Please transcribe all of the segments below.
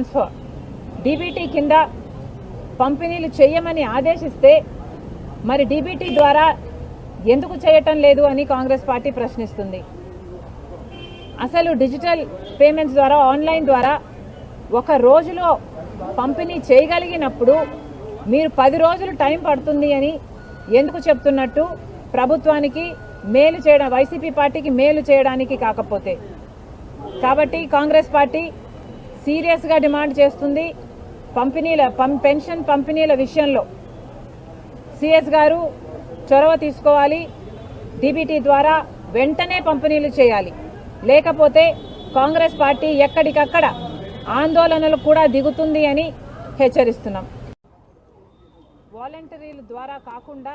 Transfer DBT కింద పంపిణీలు చేయమని ఆదేశిస్తే మరి డీబీటీ ద్వారా ఎందుకు చేయటం లేదు అని కాంగ్రెస్ పార్టీ ప్రశ్నిస్తుంది. అసలు డిజిటల్ పేమెంట్స్ ద్వారా ఆన్లైన్ ద్వారా ఒక రోజులో పంపిణీ చేయగలిగినప్పుడు మీరు పది రోజులు టైం పడుతుంది అని ఎందుకు చెప్తున్నట్టు ప్రభుత్వానికి మేలు చేయడం వైసీపీ పార్టీకి మేలు చేయడానికి కాకపోతే. కాబట్టి కాంగ్రెస్ పార్టీ సీరియస్గా డిమాండ్ చేస్తుంది పంపిణీల పం పెన్షన్ పంపిణీల విషయంలో. సిఎస్ గారు చొరవ తీసుకోవాలి. డీబీటీ ద్వారా వెంటనే పంపిణీలు చేయాలి. లేకపోతే కాంగ్రెస్ పార్టీ ఎక్కడికక్కడ ఆందోళనలు కూడా దిగుతుంది అని హెచ్చరిస్తున్నాం. వాలంటీర్ల ద్వారా కాకుండా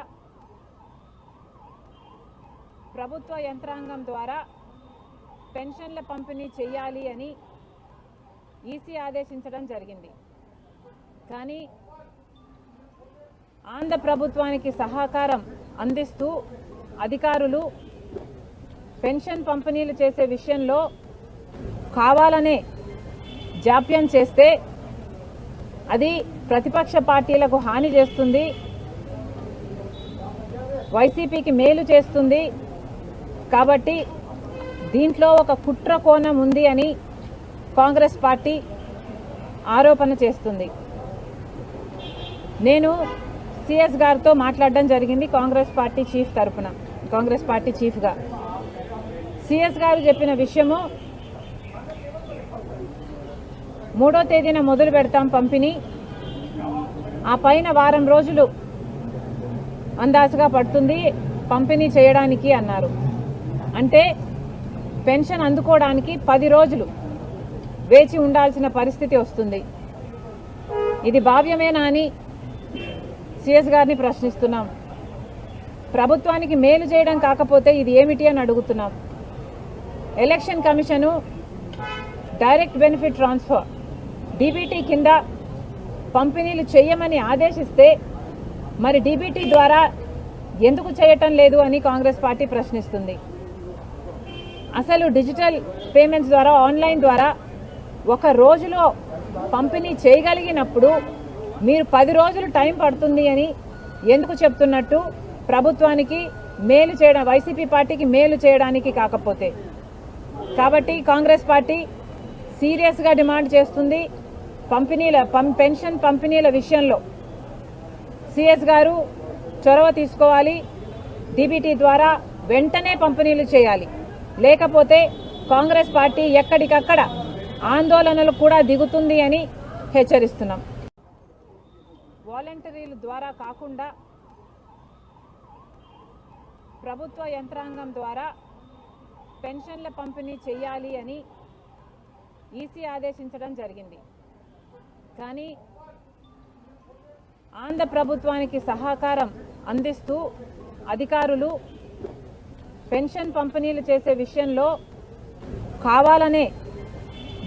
ప్రభుత్వ యంత్రాంగం ద్వారా పెన్షన్ల పంపిణీ చేయాలి అని ఈసీ ఆదేశించడం జరిగింది. కానీ ఆంధ్ర ప్రభుత్వానికి సహకారం అందిస్తూ అధికారులు పెన్షన్ పంపిణీలు చేసే విషయంలో కావాలనే జాప్యం చేస్తే అది ప్రతిపక్ష పార్టీలకు హాని చేస్తుంది. వైసీపీకి మేలు చేస్తుంది. కాబట్టి దీంట్లో ఒక కుట్ర కోణం ఉంది అని కాంగ్రెస్ పార్టీ ఆరోపణ చేస్తుంది. నేను సిఎస్ గారితో మాట్లాడడం జరిగింది కాంగ్రెస్ పార్టీ చీఫ్ తరఫున కాంగ్రెస్ పార్టీ చీఫ్గా. సిఎస్ గారు చెప్పిన విషయము మూడో తేదీన మొదలు పెడతాం పంపిణీ. ఆ పైన వారం రోజులు అందాసుగా పడుతుంది పంపిణీ చేయడానికి అన్నారు. అంటే పెన్షన్ అందుకోవడానికి పది రోజులు వేచి ఉండాల్సిన పరిస్థితి వస్తుంది. ఇది భావ్యమేనా అని సిఎస్ గారిని ప్రశ్నిస్తున్నాం. ప్రభుత్వానికి మేలు చేయడం కాకపోతే ఇది ఏమిటి అని అడుగుతున్నాం. Election commission direct benefit transfer DBT కింద పంపిణీలు చేయమని ఆదేశిస్తే మరి డీబీటీ ద్వారా ఎందుకు చేయటం లేదు అని కాంగ్రెస్ పార్టీ ప్రశ్నిస్తుంది. అసలు డిజిటల్ పేమెంట్స్ ద్వారా ఆన్లైన్ ద్వారా ఒక రోజులో పంపిణీ చేయగలిగినప్పుడు మీరు పది రోజులు టైం పడుతుంది అని ఎందుకు చెప్తున్నట్టు ప్రభుత్వానికి మేలు చేయడం వైసీపీ పార్టీకి మేలు చేయడానికి కాకపోతే. కాబట్టి కాంగ్రెస్ పార్టీ సీరియస్గా డిమాండ్ చేస్తుంది పంపిణీల పం పెన్షన్ పంపిణీల విషయంలో. సిఎస్ గారు చొరవ తీసుకోవాలి. డీబీటీ ద్వారా వెంటనే పంపిణీలు చేయాలి. లేకపోతే కాంగ్రెస్ పార్టీ ఎక్కడికక్కడ ఆందోళనలు కూడా దిగుతుంది అని హెచ్చరిస్తున్నాం. వాలంటీర్ల ద్వారా కాకుండా ప్రభుత్వ యంత్రాంగం ద్వారా పెన్షన్ల పంపిణీ చేయాలి అని ఈసీ ఆదేశించడం జరిగింది. కానీ ఆంధ్ర ప్రభుత్వానికి సహకారం అందిస్తూ అధికారులు పెన్షన్ పంపిణీలు చేసే విషయంలో కావాలనే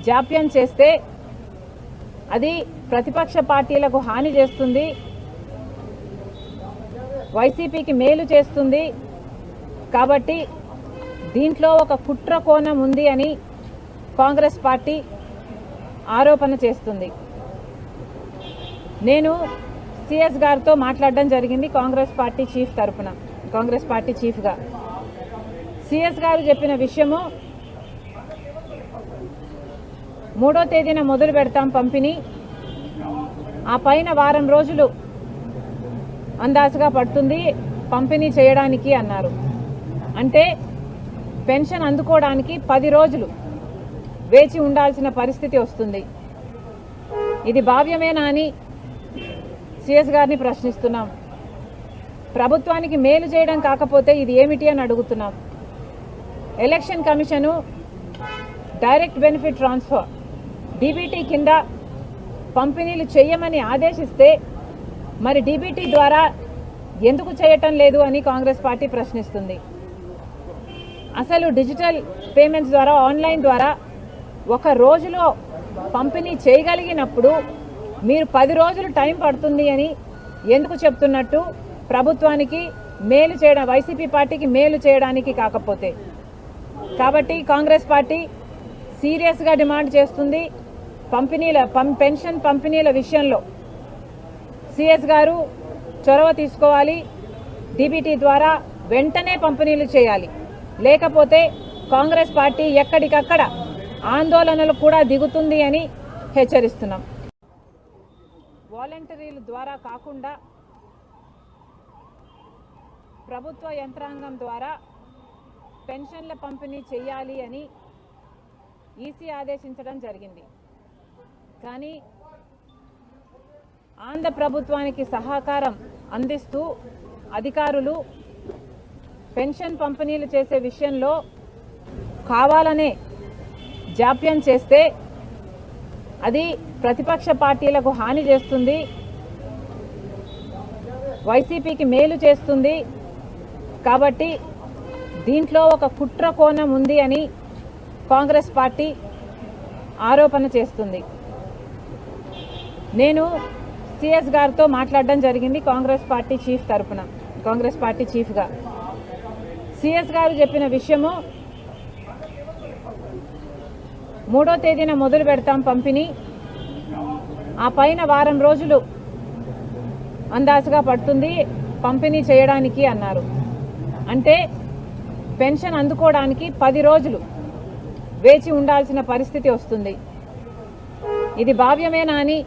జాప్యం చేస్తే అది ప్రతిపక్ష పార్టీలకు హాని చేస్తుంది. వైసీపీకి మేలు చేస్తుంది. కాబట్టి దీంట్లో ఒక కుట్ర కోణం ఉంది అని కాంగ్రెస్ పార్టీ ఆరోపణ చేస్తుంది. నేను సిఎస్ గారితో మాట్లాడడం జరిగింది కాంగ్రెస్ పార్టీ చీఫ్ తరఫున కాంగ్రెస్ పార్టీ చీఫ్గా. సిఎస్ గారు చెప్పిన విషయము మూడో తేదీన మొదలు పెడతాం పంపిణీ. ఆ పైన వారం రోజులు అందాజుగా పడుతుంది పంపిణీ చేయడానికి అన్నారు. అంటే పెన్షన్ అందుకోవడానికి పది రోజులు వేచి ఉండాల్సిన పరిస్థితి వస్తుంది. ఇది భావ్యమేనా అని సిఎస్ గారిని ప్రశ్నిస్తున్నాం. ప్రభుత్వానికి మేలు చేయడం కాకపోతే ఇది ఏమిటి అని అడుగుతున్నాం. Election commission direct benefit transfer DBT కింద పంపిణీలు చేయమని ఆదేశిస్తే మరి డీబీటీ ద్వారా ఎందుకు చేయటం లేదు అని కాంగ్రెస్ పార్టీ ప్రశ్నిస్తుంది. అసలు డిజిటల్ పేమెంట్స్ ద్వారా ఆన్లైన్ ద్వారా ఒక రోజులో పంపిణీ చేయగలిగినప్పుడు మీరు పది రోజులు టైం పడుతుంది అని ఎందుకు చెప్తున్నట్టు ప్రభుత్వానికి మేలు చేయడం వైసీపీ పార్టీకి మేలు చేయడానికి కాకపోతే. కాబట్టి కాంగ్రెస్ పార్టీ సీరియస్గా డిమాండ్ చేస్తుంది. పంపిణీల పం పెన్షన్ పంపిణీల విషయంలో సిఎస్ గారు చొరవ తీసుకోవాలి. డీబీటీ ద్వారా వెంటనే పంపిణీలు చేయాలి. లేకపోతే కాంగ్రెస్ పార్టీ ఎక్కడికక్కడ ఆందోళనలు కూడా దిగుతుంది అని హెచ్చరిస్తున్నాం. వాలంటీర్ల ద్వారా కాకుండా ప్రభుత్వ యంత్రాంగం ద్వారా పెన్షన్ల పంపిణీ చేయాలి అని ఈసీ ఆదేశించడం జరిగింది. కానీ ఆంధ్ర ప్రభుత్వానికి సహకారం అందిస్తూ అధికారులు పెన్షన్ పంపిణీలు చేసే విషయంలో కావాలనే జాప్యం చేస్తే అది ప్రతిపక్ష పార్టీలకు హాని చేస్తుంది వైసీపీకి మేలు చేస్తుంది. కాబట్టి దీంట్లో ఒక కుట్ర కోణం ఉంది అని కాంగ్రెస్ పార్టీ ఆరోపణ చేస్తుంది. నేను సిఎస్ గారితో మాట్లాడడం జరిగింది కాంగ్రెస్ పార్టీ చీఫ్ తరఫున కాంగ్రెస్ పార్టీ చీఫ్గా. సిఎస్ గారు చెప్పిన విషయము మూడో తేదీన మొదలు పెడతాం పంపిణీ. ఆ పైన వారం రోజులు అందాజుగా పడుతుంది పంపిణీ చేయడానికి అన్నారు. అంటే పెన్షన్ అందుకోవడానికి పది రోజులు వేచి ఉండాల్సిన పరిస్థితి వస్తుంది. ఇది భావ్యమేనా అని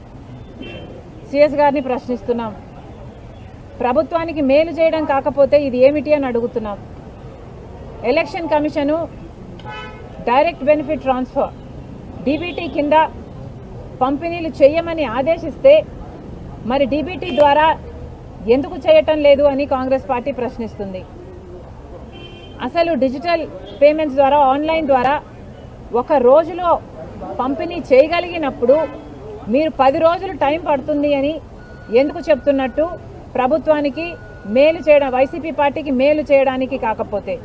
సిఎస్ గారిని ప్రశ్నిస్తున్నాం. ప్రభుత్వానికి మేలు చేయడం కాకపోతే ఇది ఏమిటి అని అడుగుతున్నాం. Election commission direct benefit transfer DBT కింద పంపిణీలు చేయమని ఆదేశిస్తే మరి డీబీటీ ద్వారా ఎందుకు చేయటం లేదు అని కాంగ్రెస్ పార్టీ ప్రశ్నిస్తుంది. అసలు డిజిటల్ పేమెంట్స్ ద్వారా ఆన్లైన్ ద్వారా ఒక రోజులో పంపిణీ చేయగలిగినప్పుడు మీరు పది రోజులు టైం పడుతుంది అని ఎందుకు చెప్తున్నట్టు ప్రభుత్వానికి మేలు చేయడం వైసీపీ పార్టీకి మేలు చేయడానికి కాకపోతే